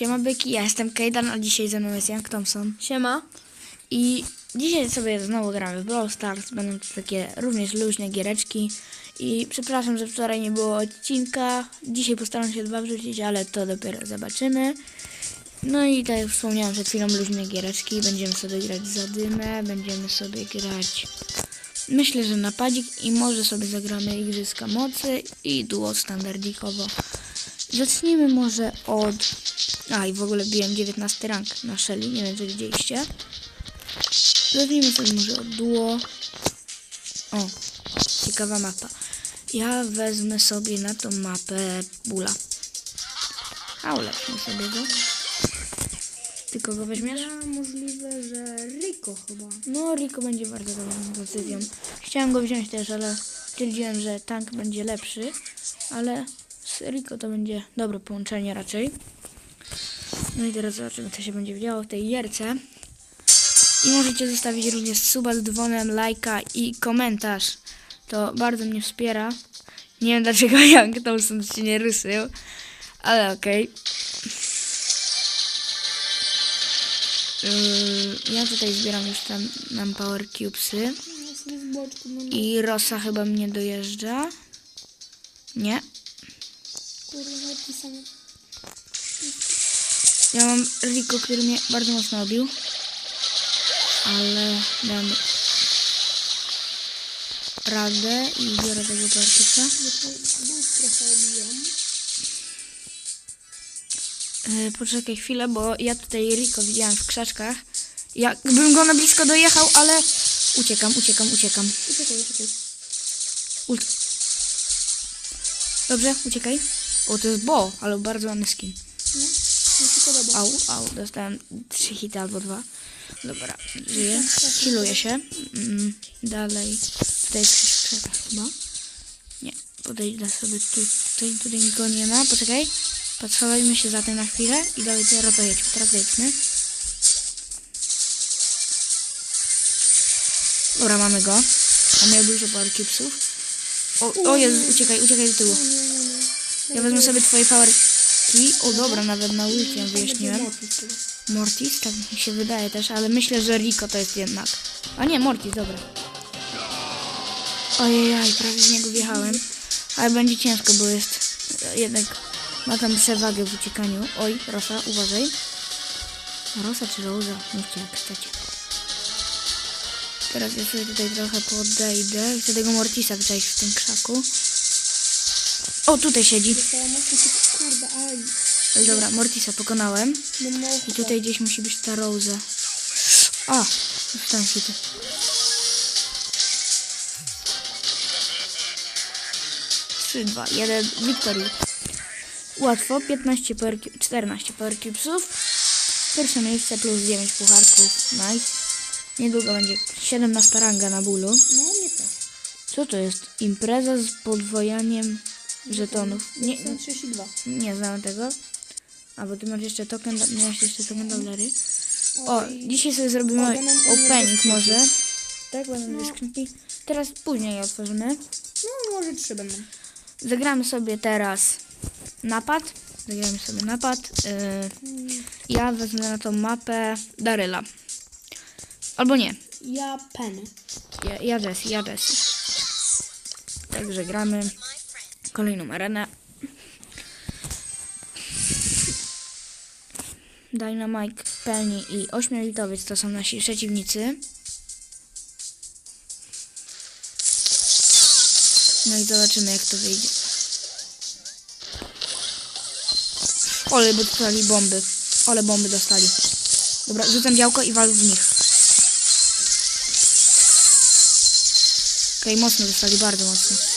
Siema byki, ja jestem Kejdan, a dzisiaj ze mną jest Jank Thompson. Siema. I dzisiaj sobie znowu gramy w Brawl Stars, będą to takie również luźne giereczki. I przepraszam, że wczoraj nie było odcinka, dzisiaj postaram się dwa wrzucić, ale to dopiero zobaczymy. No i tak jak wspomniałam przed chwilą, luźne giereczki, będziemy sobie grać za dymę, będziemy sobie grać... Myślę, że napadzik i może sobie zagramy Igrzyska Mocy i duo standardikowo. Zacznijmy może od... A i w ogóle biłem 19 rank na Shelly, nie wiem czy widzieliście. Zacznijmy sobie może od duo. O, ciekawa mapa. Ja wezmę sobie na tą mapę Bula. A ulepszmy sobie go. Ty kogo weźmiesz? Możliwe, że Rico chyba. No, Rico będzie bardzo dobrą decyzją. Chciałem go wziąć też, ale stwierdziłem, że tank będzie lepszy. Ale z Rico to będzie dobre połączenie raczej. No i teraz zobaczymy, co się będzie działo w tej gierce. I możecie zostawić również suba z dzwonem, lajka i komentarz. To bardzo mnie wspiera. Nie wiem dlaczego Young Thompson się nie rysył, ale okej. Yy, ja tutaj zbieram już tam nam power cubesy. Mam I Rosa chyba mnie dojeżdża. Nie. Kurwa pisane. Ja mam Rico, który mnie bardzo mocno obił. Ale dam radę i biorę tego partyka. Yy, poczekaj chwilę, bo ja tutaj Rico widziałam w krzaczkach. Jakbym go na blisko dojechał, ale uciekam, uciekam, uciekam. Uciekaj, uciekaj. Ult. Dobrze, uciekaj. O, to jest Bo, ale bardzo ładny skin. No, mi się podoba. Au, au, dostałem trzy hity albo dwa. Dobra, żyję. Healuję się. Mm, dalej. Tutaj jest krzakach chyba. Nie, podejdę sobie tutaj, tutaj nikogo nie ma. Poczekaj. Podschowajmy się za tym na chwilę i dalej teraz dojedźmy. Teraz dojedźmy. Dobra, mamy go. On miał dużo power cubesów. O, o Jezu, uciekaj, uciekaj do tyłu. Ja wezmę sobie twoje power key. O dobra, nawet na będzie wyjaśniłem. Mortis tak mi się wydaje też, ale myślę, że Rico to jest jednak. A nie, Mortis, dobra. Ojej, prawie z niego wjechałem. Ale będzie ciężko, bo jest jednak ma tam przewagę w uciekaniu. Oj, Rosa, uważaj. Rosa czy Rosa? Mówcie jak chcecie. Teraz ja sobie tutaj trochę podejdę. Chcę tego Mortisa wyczaić w tym krzaku. O, tutaj siedzi. Się, kurde. Ale Dobra, Mortisa pokonałem. Mam mało I tutaj gdzieś musi być ta Rose. A, dostałem hity. Trzy, dwa, jeden, Victory. Łatwo, 15 per, 14 per cubesów. Pierwsze miejsce plus 9 pucharków. Nice. Niedługo będzie 17 ranga na bólu. No, nie to. Co to jest? Impreza z podwojaniem żetonów. Nie, Są 32. nie znam tego. A bo ty masz jeszcze token, miałeś jeszcze token dollary. O, dzisiaj sobie zrobimy opening może. Tak, będą dwie skrzynki. Teraz później je otworzymy. No, może trzy będą. Zagramy sobie teraz napad. Zagramy sobie napad. Yy, ja wezmę na tą mapę Daryla. Albo nie. Ja Penny. Ja, ja ja Jessie. Także gramy kolejną arenę. Dynamite, Penny i 8-litowiec to są nasi przeciwnicy. No i zobaczymy jak to wyjdzie. Ole, bo dostali bomby. Ole, bomby dostali. Dobra, rzucam działko i wal w nich. Okej, mocno dostali, bardzo mocno.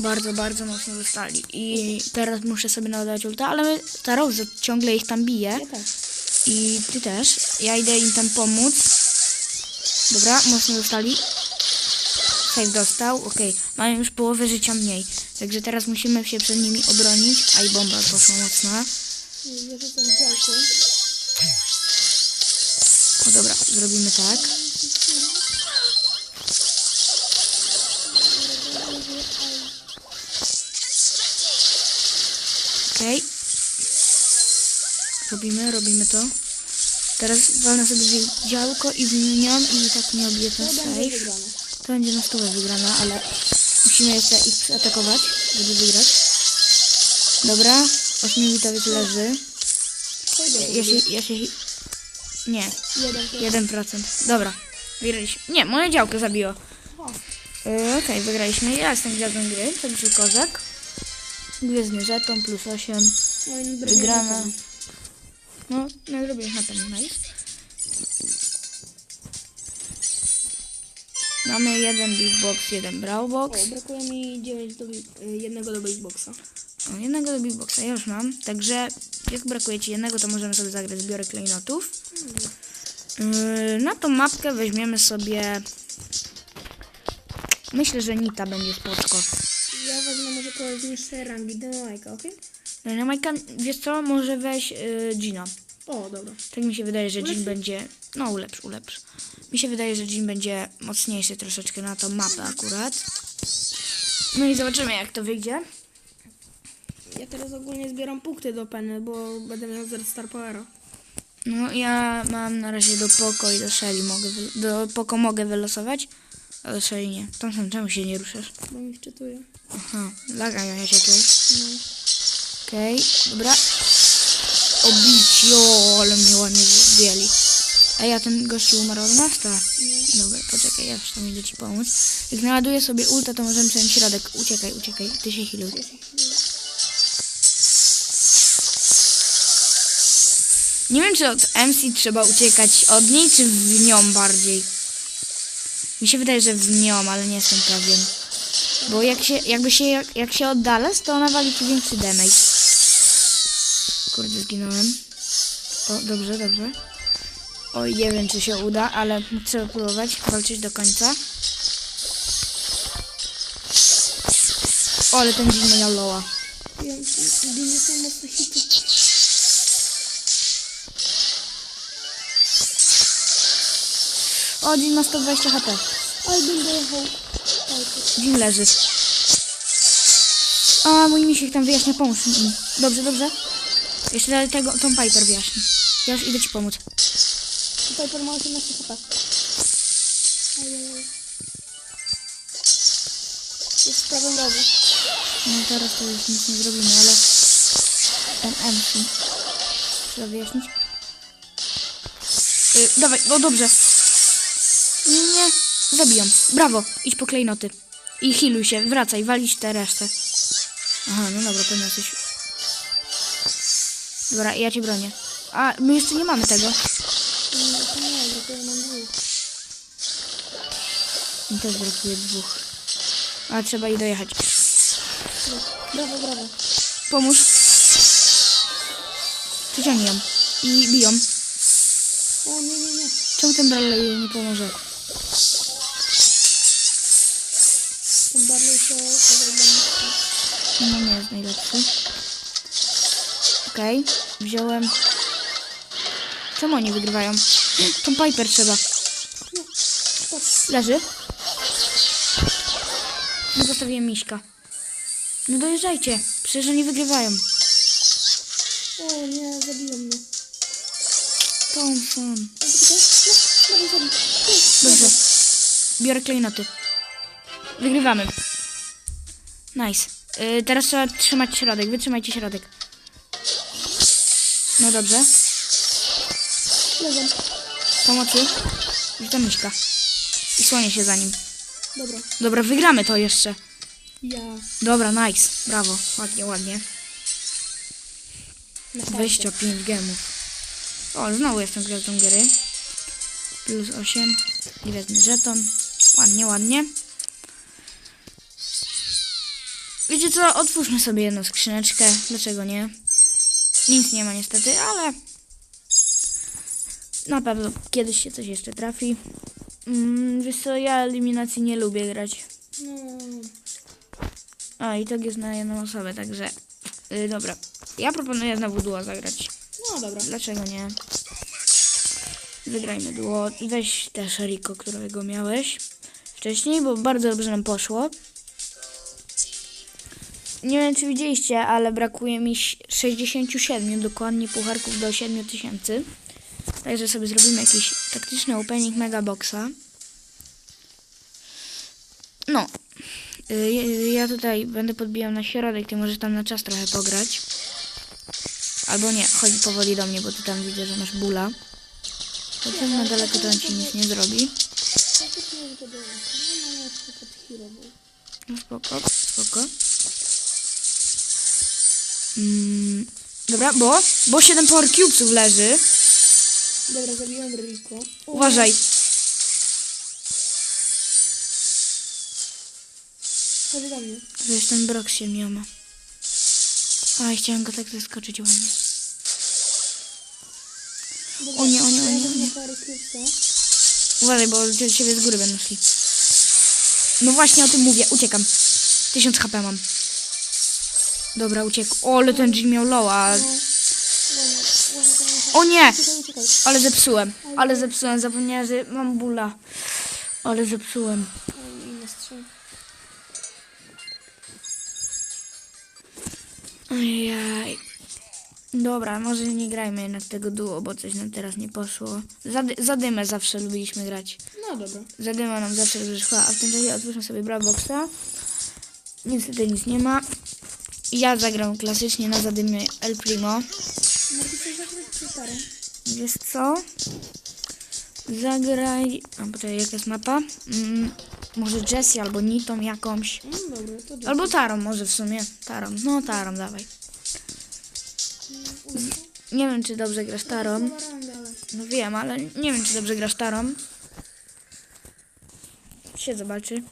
Bardzo, bardzo mocno dostali. I teraz muszę sobie nadawać ulta, ale ta Rose ciągle ich tam bije. Ja też. I ty też. Ja idę im tam pomóc. Dobra, mocno dostali. Save dostał. Okej, mają już połowę życia mniej. Także teraz musimy się przed nimi obronić. A i bomba poszła mocna. Wyrzucam działko. O dobra, zrobimy tak. Robimy, robimy to. Teraz walnę sobie działko i wymieniam i tak nie obiję ten To będzie safe. To będzie na stówę wygrana, ale musimy jeszcze ich zaatakować, żeby wygrać. Dobra, ośmiobitowiec leży. To idę Ja się, ja się... Nie, Jeden. 1%. Dobra, wygraliśmy. Nie, moje działko zabiło. Yy, Okej, wygraliśmy. Ja jestem gwiazdą gry, także kozak. Gwiezdny żeton plus 8. no Wygrana. Ten. No, nie zrobiłeś na pewno, nice. Mamy jeden big box, jeden brawl box. O, brakuje mi 9 do, y, jednego do baseboxa. O, jednego do big boxa ja już mam, także jak brakuje ci jednego, to możemy sobie zagrać zbiory klejnotów. Yy, na tą mapkę weźmiemy sobie... Myślę, że Nita będzie spoczko. Ja wezmę może niższej rangi, Dynamajka, okej? Dynamajka, wiesz co, może weź yy, Gina. O, dobra. Tak mi się wydaje, że Ulepszy? będzie. No, ulepsz, ulepsz. Mi się wydaje, że Jean będzie mocniejszy troszeczkę na tą mapę akurat. No i zobaczymy, jak to wyjdzie. Ja teraz ogólnie zbieram punkty do Penny, bo będę miał zero Star Powera. No, ja mam na razie do Poko i do Shelly mogę. Do Poko mogę wylosować, a do Shelly nie. Tam sam czemu się nie ruszasz? Bo mi wczytuje. Aha, laga miałeś jakiegoś. No. Okej, dobra. Obicio, ale mnie ładnie zdjęli. A ja ten gościu umarł od nasta. Dobra, poczekaj, ja tam idę ci pomóc. Jak naładuję sobie ulta, to możemy przejąć środek. Uciekaj, uciekaj, ty się healuj. Nie wiem, czy od MC trzeba uciekać od niej, czy w nią bardziej. Mi się wydaje, że w nią, ale nie jestem pewien. Bo jak się, jakby się, jak, jak się oddalasz, to ona wali ci większy damage. Kurde, zginąłem. O, dobrze, dobrze. Oj, nie wiem, czy się uda, ale trzeba próbować walczyć do końca. O, ale ten dzień miał. Ja mocno hity. O, dzień ma 120 HP. Dojechał. Dzień leży. A, mój misiek tam wyjaśnia, pomóż mi. Dobrze, dobrze. Jeszcze dalej tego, tą Piper wyjaśni. Ja już idę ci pomóc. Piper ma 18 HP. Jest w prawym rogu. No teraz to już nic nie zrobimy, ale MC trzeba wyjaśnić. Yy, dawaj, o dobrze. Nie, nie, zabijam. Brawo, idź po klejnoty. I healuj się, wracaj, walić tę resztę. Aha, no dobra, podniosłeś. Dobra, ja cię bronię. A, my jeszcze nie mamy tego. Nie. Mi też brakuje dwóch. A trzeba jej dojechać. Brawo, brawo. Pomóż. Przyciągnij ją. I biją. O, nie, nie, nie. Czemu ten Bradley jej nie pomoże? Ten Barley się. No nie jest najlepszy. Okej, wziąłem. Czemu oni wygrywają? Tą Piper trzeba. No. Leży. Nie zostawiłem miśka. No dojeżdżajcie. Przecież oni wygrywają. O, nie, zabiją mnie. Thompson. No, no. Dobrze. Biorę klejnoty. Wygrywamy. Nice. Yy, teraz trzeba trzymać środek. Wytrzymajcie środek. No dobrze. Leżam. Pomocy. Rzucam miśka. I słonię się za nim. Dobra. Dobra, wygramy to jeszcze. Ja. Dobra, nice. Brawo. Ładnie, ładnie. Na farcie. 25 gemów. O, znowu jestem gwiazdą gry. Plus 8. Gwiazdny żeton. Ładnie, ładnie. Wiecie co? Otwórzmy sobie jedną skrzyneczkę. Dlaczego nie? Nic nie ma niestety, ale na pewno kiedyś się coś jeszcze trafi. Mm, wiesz co, ja eliminacji nie lubię grać. No, A, i tak jest na jedną osobę, także... Yy, dobra. Ja proponuję znowu duo zagrać. no dobra. Dlaczego nie? Wygrajmy duo. I weź też Riko, którego miałeś wcześniej, bo bardzo dobrze nam poszło. Nie wiem czy widzieliście, ale brakuje mi ś- 67 dokładnie pucharków do 7000. Także sobie zrobimy jakiś taktyczny opening megaboxa. No. Y, Ja tutaj będę podbijał na środek, ty możesz tam na czas trochę pograć. Albo nie, chodź powoli do mnie, bo ty tam widzę, że masz bula. Chociaż na daleko to on ci nic nie zrobi. No spoko, spoko. Mm, dobra, bo, bo 7 power cubesów leży. Dobra, zabiłem Rico. Uważaj. Chodź do mnie. Jest ten brok się mioma. Aj, chciałem go tak zaskoczyć ładnie. Dobra, O nie, o nie, o nie, o nie. parę. Uważaj, bo do ciebie z góry będą szli. No właśnie o tym mówię, uciekam. 1000 HP mam. Dobra, uciekł. O, ale ten Jin miał low, a... Uważaj, uważaj, uważaj. O nie! Ale zepsułem. Ale zepsułem, zapomniałem, że mam bóla. Ale zepsułem. Ojej. Dobra, może nie grajmy jednak tego duo, bo coś nam teraz nie poszło. Zady zadymę zawsze lubiliśmy grać. No dobra. Zadyma nam zawsze dobrze szła, a w tym czasie otwórzmy sobie Brawlboxa. Niestety nic nie ma. Ja zagram klasycznie na zadymie El Primo. Mogę zagrać z. Wiesz co? Zagraj... A, poczekaj, jaka jest mapa? Mm, może Jessie albo Nitą jakąś. No dobra, to dobrze. Albo Tarą może w sumie. Tarą. No Tarą, dawaj. Nie wiem, czy dobrze grasz Tarą. No wiem, ale nie wiem, czy dobrze grasz Tarą. Się zobaczy.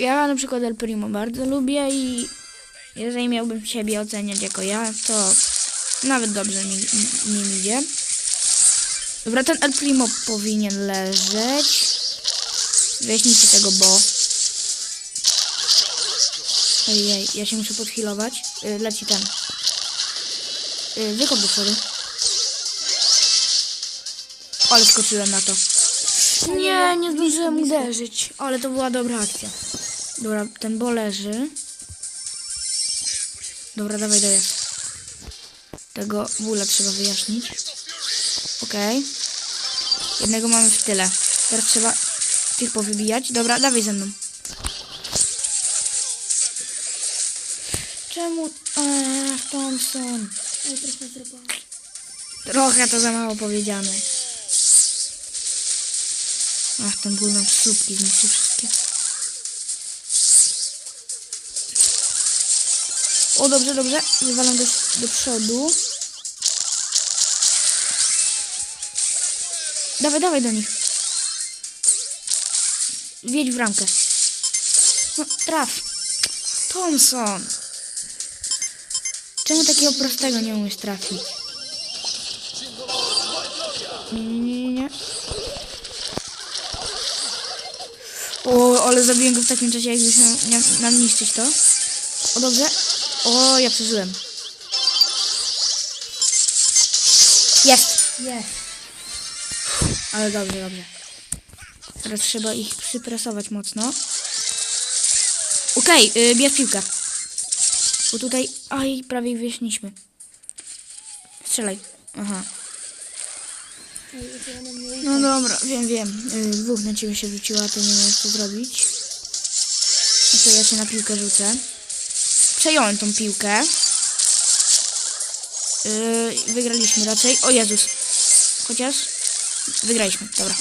Ja na przykład El Primo bardzo lubię i jeżeli miałbym siebie oceniać jako ja, to nawet dobrze mi, mi idzie. Dobra, ten El Primo powinien leżeć. Wyjaśnijcie tego, bo... Ojej, ja się muszę podhealować. Y, Leci ten. Y, Wykop do przodu. Ale skoczyłem na to. Nie, nie zdążyłem uderzyć. Ale to była dobra akcja. Dobra, ten bo leży. Dobra, dawaj dojazd. Tego bóla trzeba wyjaśnić. Okej. Jednego mamy w tyle. Teraz trzeba tych powybijać. Dobra, dawaj ze mną. Czemu... Ech, Thompson. Trochę to za mało powiedziane. Ach, ten ból nam słupki zniszczy O, dobrze, dobrze. Wywalam do, przodu. Dawaj, dawaj do nich. Wiedź w ramkę. No, traf. Thompson. Czemu takiego prostego nie umiesz trafić? Nie, nie, nie. O, ale zabiłem go w takim czasie, jakbyś miał nam niszczyć to. O, dobrze. O, ja przeżyłem. Jest. Jest. Ale dobrze, dobrze. Teraz trzeba ich przypresować mocno. Okej, okay, bierz piłkę. Bo tutaj... Aj, prawie wyjaśniliśmy. Strzelaj. Aha. No dobra, wiem, wiem. Y, dwóch na ciebie się rzuciła, to nie wiem co zrobić. No to ja się na piłkę rzucę. Przejąłem tą piłkę. Yy, wygraliśmy raczej. O Jezus. Chociaż wygraliśmy. Dobra.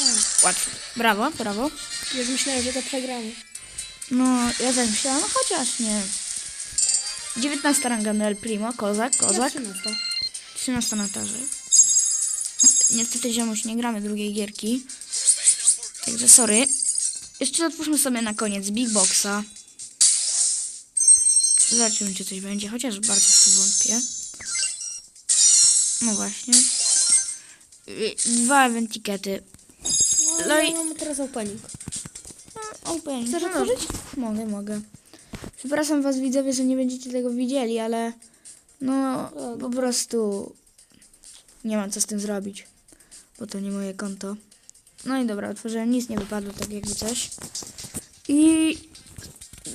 Łatwo. Brawo, brawo. Już myślałem, że to przegramy. No, ja też myślałam, no chociaż nie. 19 ranga El Primo, kozak, kozak. Ja 13. 13 na tarze. Niestety ziomuś nie gramy drugiej gierki. Także sorry. Jeszcze otwórzmy sobie na koniec Big Boxa. Zobaczymy, czy coś będzie, chociaż bardzo w to wątpię. No właśnie. Y, Dwa eventikety. No, No i- ja mam teraz opening. Open. Chcesz No, otworzyć? Mogę, mogę. Przepraszam was widzowie, że nie będziecie tego widzieli, ale no po prostu nie mam co z tym zrobić, bo to nie moje konto. No i dobra, otworzyłem, nic nie wypadło, tak jakby coś. I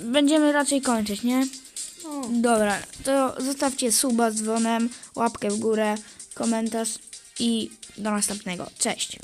będziemy raczej kończyć, nie? Dobra, to zostawcie suba z dzwonem, łapkę w górę, komentarz i do następnego. Cześć!